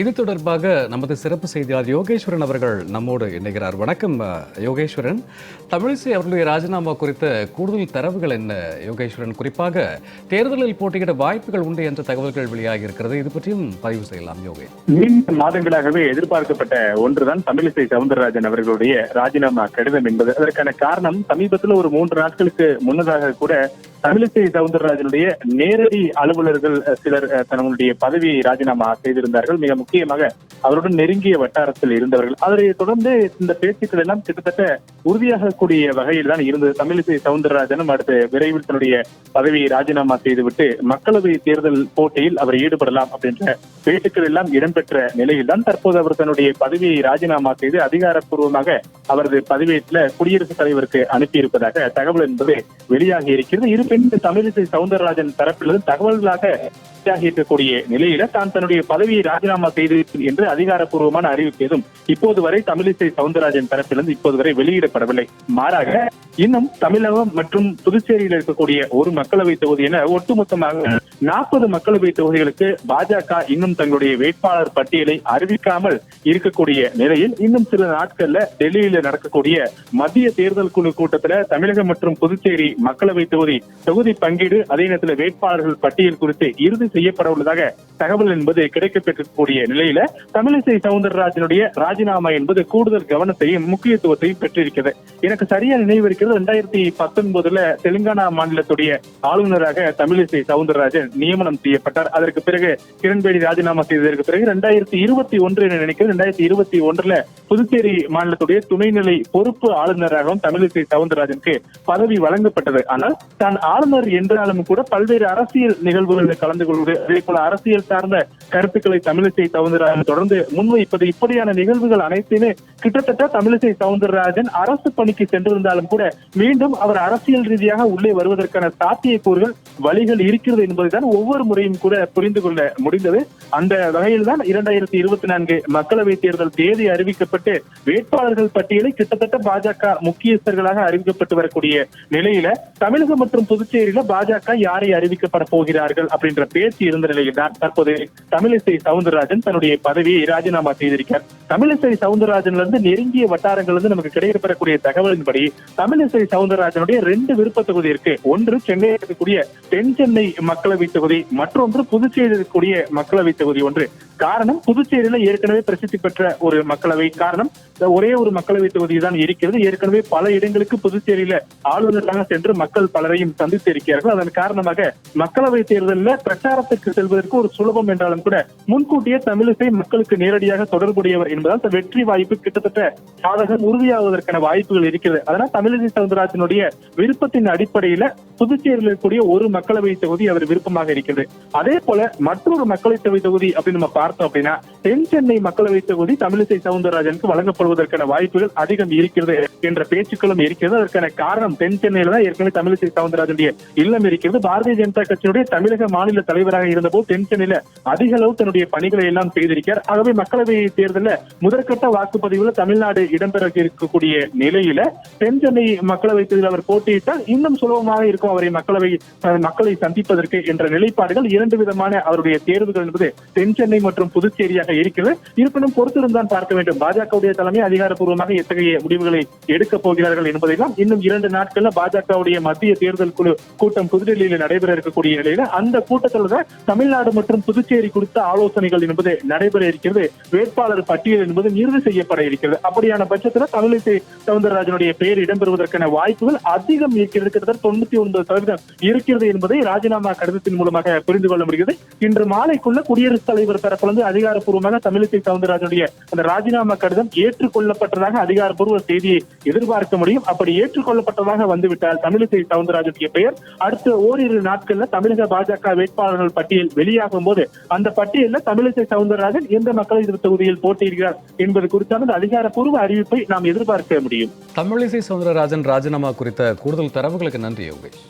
இது தொடர்பாக நமது சிறப்பு செய்தியாளர் யோகேஸ்வரன் அவர்கள் நம்மோடு இணைகிறார். வணக்கம் யோகேஸ்வரன். தமிழிசை அவர்களுடைய ராஜினாமா குறித்த கூடுதல் தரவுகள் என்ன யோகேஸ்வரன்? குறிப்பாக தேர்தலில் போட்டியிட வாய்ப்புகள் உண்டு என்ற தகவல்கள் வெளியாகி இருக்கிறது இது பற்றியும் பதிவு செய்யலாம் யோகே. நீண்ட மாதங்களாகவே எதிர்பார்க்கப்பட்ட ஒன்றுதான் தமிழிசை சவுந்தரராஜன் அவர்களுடைய ராஜினாமா கடிதம் என்பது. அதற்கான காரணம் சமீபத்தில் ஒரு மூன்று நாட்களுக்கு முன்னதாக கூட தமிழிசை சவுந்தரராஜனுடைய நேரடி அலுவலர்கள் சிலர் அஹ், தங்களுடைய பதவியை ராஜினாமா செய்திருந்தார்கள். மிக முக்கியமாக அவருடன் நெருங்கிய வட்டாரத்தில் இருந்தவர்கள். அதனை தொடர்ந்து இந்த பேச்சுக்கள் எல்லாம் கிட்டத்தட்ட உறுதியாகக்கூடிய வகையில் தான் இருந்தது. தமிழிசை சவுந்தரராஜனும் அடுத்து விரைவில் தன்னுடைய பதவியை ராஜினாமா செய்துவிட்டு மக்களவை தேர்தல் போட்டியில் அவர் ஈடுபடலாம் அப்படின்ற பேச்சுக்கள் எல்லாம் இடம்பெற்ற நிலையில் தான் தற்போது அவர் தன்னுடைய பதவியை ராஜினாமா செய்து அதிகாரப்பூர்வமாக அவரது பதவியேற்ற குடியரசுத் தலைவருக்கு அனுப்பியிருப்பதாக தகவல் என்பது வெளியாகி இருக்கிறது. இருப்பினும் தமிழிசை சவுந்தரராஜன் தரப்பிலிருந்து தகவல்களாக இருக்கக்கூடிய நிலையில தான் தன்னுடைய பதவியை ராஜினாமா செய்து என்று அதிகாரப்பூர்வமான அறிவிப்பு எதுவும் இப்போது வரை தமிழிசை சவுந்தரராஜன் தரப்பிலிருந்து இப்போது வரை வெளியிடப்படவில்லை. மாறாக இன்னும் தமிழகம் மற்றும் புதுச்சேரியில் இருக்கக்கூடிய ஒரு மக்களவை தொகுதி என ஒட்டுமொத்தமாக நாற்பது மக்களவை தொகுதிகளுக்கு பாஜக இன்னும் தங்களுடைய வேட்பாளர் பட்டியலை அறிவிக்காமல் இருக்கக்கூடிய நிலையில் இன்னும் சில நாட்கள்ல டெல்லியில நடக்கக்கூடிய மத்திய தேர்தல் குழு கூட்டத்துல தமிழகம் மற்றும் புதுச்சேரி மக்களவை தொகுதி தொகுதி பங்கீடு அதே நேரத்தில் வேட்பாளர்கள் பட்டியல் குறித்து இறுதி செய்யப்பட உள்ளதாக தகவல் என்பது கிடைக்கப்பெற்றக்கூடிய நிலையில தமிழிசை சவுந்தரராஜனுடைய ராஜினாமா என்பது கூடுதல் கவனத்தையும் முக்கியத்துவத்தையும் பெற்றிருக்கிறது. எனக்கு சரியா நினைவு இருக்கிறது ரெண்டாயிரத்தி பத்தொன்பதுல தெலுங்கானா மாநிலத்துடைய ஆளுநராக தமிழிசை சவுந்தரராஜன் நியமனம் செய்யப்பட்டார். அதற்கு பிறகு கிரண்பேடி ராஜினாமா செய்ததற்கு பிறகு ரெண்டாயிரத்தி இருபத்தி ஒன்று என நினைக்கிறேன். ரெண்டாயிரத்தி இருபத்தி ஒன்றுல புதுச்சேரி மாநிலத்துடைய துணைநிலை பொறுப்பு ஆளுநராகவும் தமிழிசை சவுந்தரராஜனுக்கு பதவி வழங்கப்பட்டது. ஆனால் தான் ஆளுநர் என்றாலும் கூட பல்வேறு அரசியல் நிகழ்வுகளில் கலந்து கொள்வது அதே போல அரசியல் சார்ந்த கருத்துக்களை தமிழிசை சவுந்தரராஜன் தொடர்ந்து முன்வைப்பது இப்படியான நிகழ்வுகள் அனைத்துமே கிட்டத்தட்ட தமிழிசை சவுந்தரராஜன் அரசு பணிக்கு சென்றிருந்தாலும் கூட மீண்டும் அவர் அரசியல் ரீதியாக உள்ளே வருவதற்கான சாத்தியக்கூறுகள் வழிகள் இருக்கிறது என்பதுதான் ஒவ்வொரு முறையும் கூட புரிந்து கொள்ள முடிந்தது. அந்த வகையில் தான் இரண்டாயிரத்தி இருபத்தி நான்கு மக்களவைத் தேர்தல் தேதி அறிவிக்கப்பட்டு வேட்பாளர்கள் பட்டியலை கிட்டத்தட்ட பாஜக முக்கியஸ்தர்களாக அறிவிக்கப்பட்டு வரக்கூடிய நிலையில தமிழகம் மற்றும் புதுச்சேரியில பாஜக யாரை அறிவிக்கப்பட போகிறார்கள் அப்படின்ற பேச்சு இருந்த நிலையில் தான் தற்போது தமிழிசை சவுந்தரராஜன் தன்னுடைய பதவியை ராஜினாமா செய்திருக்கிறார். தமிழிசை சவுந்தரராஜன்ல இருந்து நெருங்கிய வட்டாரங்கள் இருந்து நமக்கு கிடைக்கப்பெறக்கூடிய தகவலின்படி தமிழ் தமிழிசை சவுந்தரராஜனுடைய ரெண்டு விருப்ப தொகுதி இருக்கு. ஒன்று சென்னையில் இருக்கக்கூடிய தென் சென்னை மக்களவை தொகுதி மற்றொன்று புதுச்சேரியில் இருக்கக்கூடிய மக்களவை தொகுதி ஒன்று. காரணம் புதுச்சேரியில ஏற்கனவே பிரசித்தி பெற்ற ஒரு மக்களவை. காரணம் ஒரே ஒரு மக்களவை தொகுதி தான் இருக்கிறது. ஏற்கனவே பல இடங்களுக்கு புதுச்சேரியில ஆளுநராக சென்று மக்கள் பலரையும் சந்தித்து இருக்கிறார்கள். அதன் காரணமாக மக்களவை தேர்தலில் பிரச்சாரத்துக்கு செல்வதற்கு ஒரு சுலபம் என்றாலும் கூட முன்கூட்டியே தமிழிசை மக்களுக்கு நேரடியாக தொடர்புடையவர் என்பதால் வெற்றி வாய்ப்பு கிட்டத்தட்ட சாதகம் உறுதியாவதற்கான வாய்ப்புகள் இருக்கிறது. அதனால் தமிழிசை சவுந்தரராஜனுடைய விருப்பத்தின் அடிப்படையில புதுச்சேரியில் இருக்கக்கூடிய ஒரு மக்களவை தொகுதி அவர் விருப்பமாக இருக்கிறது. அதே போல மற்றொரு மக்களவை தொகுதி தொகுதி அப்படின்னு நம்ம பார்த்தோம் அப்படின்னா தென் சென்னை மக்களவை தொகுதி தமிழிசை சவுந்தரராஜனுக்கு வழங்கப்படுவதற்கான வாய்ப்புகள் அதிகம் இருக்கிறது என்ற பேச்சுக்களும் இருக்கிறது. அதற்கான காரணம் தென் சென்னையில தான் ஏற்கனவே தமிழிசை சவுந்தரராஜனுடைய இல்லம் இருக்கிறது. பாரதிய ஜனதா கட்சியினுடைய தமிழக மாநில தலைவராக இருந்தபோது தென் சென்னையில அதிக அளவு தன்னுடைய பணிகளை எல்லாம் செய்திருக்கிறார். ஆகவே மக்களவை தேர்தலில் முதற்கட்ட வாக்குப்பதிவுல தமிழ்நாடு இடம்பெற இருக்கக்கூடிய நிலையில தென் சென்னை மக்களவை தேர்தலில் அவர் போட்டியிட்டால் இன்னும் சுலபமாக இருக்கும் அவரை மக்களவை மக்களை சந்திப்பதற்கு என்ற நிலைப்பாடுகள் இரண்டு விதமான அவருடைய தேர்வுகள் என்பது தென் சென்னை மற்றும் புதுச்சேரியாக இருக்குது இருப்பினும் பொறுத்திருந்தான் பார்க்க வேண்டும். பாஜகவுடைய தலைமை அதிகாரப்பூர்வமாக எத்தகைய முடிவுகளை எடுக்கப் போகிறார்கள் என்பதையெல்லாம் இன்னும் இரண்டு நாட்கள்ல பாஜகவுடைய மத்திய தேர்தல் குழு கூட்டம் புதுடெல்லியில் நடைபெற இருக்கக்கூடிய நிலையில அந்த கூட்டத்தில் தான் தமிழ்நாடு மற்றும் புதுச்சேரி குறித்த ஆலோசனைகள் என்பது நடைபெற இருக்கிறது. வேட்பாளர் பட்டியல் என்பது இறுதி செய்யப்பட இருக்கிறது. அப்படியான பட்சத்தில் தமிழிசை சவுந்தரராஜனுடைய பெயர் இடம்பெறுவதற்கான வாய்ப்புகள் அதிகம் இருக்கிறது கிட்டத்தட்ட தொண்ணூத்தி ஒன்பது சதவீதம் இருக்கிறது என்பதை ராஜினாமா கடிதத்தின் மூலமாக புரிந்து கொள்ள முடிகிறது. இன்று மாலைக்குள்ள குடியரசுத் தலைவர் தரப்பிலிருந்து அதிகாரப்பூர்வமாக காரணமாக தமிழிசை சவுந்தரராஜனுடைய அந்த ராஜினாமா கடிதம் ஏற்றுக்கொள்ளப்பட்டதாக அதிகாரப்பூர்வ செய்தியை எதிர்பார்க்க முடியும். அப்படி ஏற்றுக்கொள்ளப்பட்டதாக வந்துவிட்டால் தமிழிசை சவுந்தரராஜனுடைய பெயர் அடுத்த ஓரிரு நாட்கள்ல தமிழக பாஜக வேட்பாளர்கள் பட்டியல் வெளியாகும் போது அந்த பட்டியலில் தமிழிசை சவுந்தரராஜன் எந்த மக்களவை தொகுதியில் போட்டியிடுகிறார் என்பது குறித்தான அதிகாரப்பூர்வ அறிவிப்பை நாம் எதிர்பார்க்க முடியும். தமிழிசை சவுந்தரராஜன் ராஜினாமா குறித்த கூடுதல் தரவுகளுக்கு நன்றி யோகேஷ்.